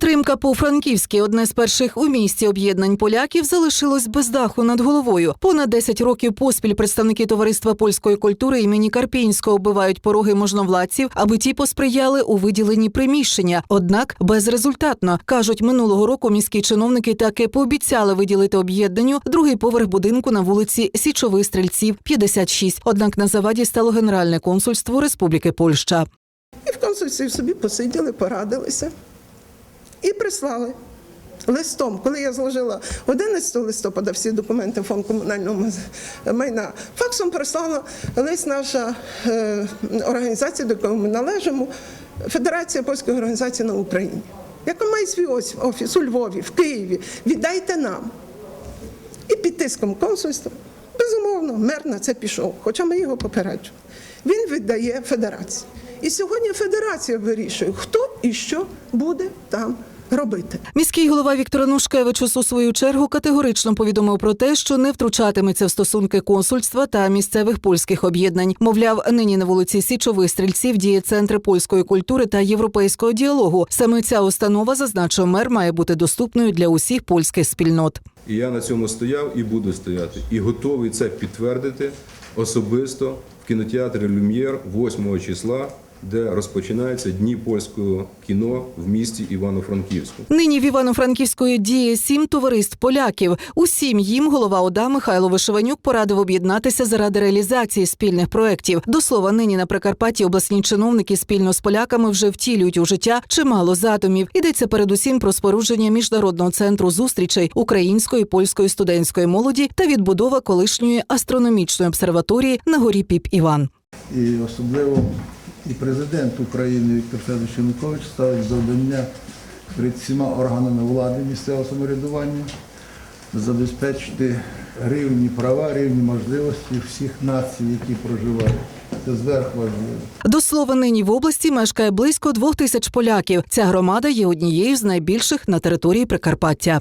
Підтримка по-франківськи одне з перших у місті об'єднань поляків залишилось без даху над головою. Понад 10 років поспіль представники товариства польської культури імені Карпінського оббивають пороги можновладців, аби ті посприяли у виділенні приміщення. Однак безрезультатно кажуть, минулого року міські чиновники таки пообіцяли виділити об'єднанню другий поверх будинку на вулиці Січових стрільців 56. Однак на заваді стало генеральне консульство Республіки Польща. І в консульстві собі посиділи, порадилися і прислали листом. Коли я зложила 11 листопада всі документи фонд комунального майна, факсом прислала лист наша е, організація, до якої ми належимо, Федерація польських організацій на Україні, яка має свій офіс у Львові, в Києві. Віддайте нам. І під тиском консульства, безумовно, мер на це пішов, хоча ми його попереджували. Він віддає федерації. І сьогодні федерація вирішує, хто і що буде там робити. Міський голова Віктор Анушкевичус у свою чергу категорично повідомив про те, що не втручатиметься в стосунки консульства та місцевих польських об'єднань. Мовляв, нині на вулиці Січових стрільців діє центр польської культури та європейського діалогу. Саме ця установа, зазначив мер, має бути доступною для усіх польських спільнот. І я на цьому стояв і буду стояти. І готовий це підтвердити особисто в кінотеатрі Люм'єр 8 числа, де розпочинаються дні польського кіно в місті Івано-Франківську. Нині в Івано-Франківської діє сім товариств поляків. Усім їм голова ОДА Михайло Вишиванюк порадив об'єднатися заради реалізації спільних проєктів. До слова, нині на Прикарпатті обласні чиновники спільно з поляками вже втілюють у життя чимало задумів. Йдеться передусім про спорудження міжнародного центру зустрічей української польської студентської молоді та відбудова колишньої астрономічної обсерваторії на горі Піп Іван. І особливо і президент України Віктор Федорович Янукович ставить завдання перед всіма органами влади місцевого самоврядування забезпечити рівні права, рівні можливості всіх націй, які проживають. Це зверх важливо. До слова, нині в області мешкає близько двох тисяч поляків. Ця громада є однією з найбільших на території Прикарпаття.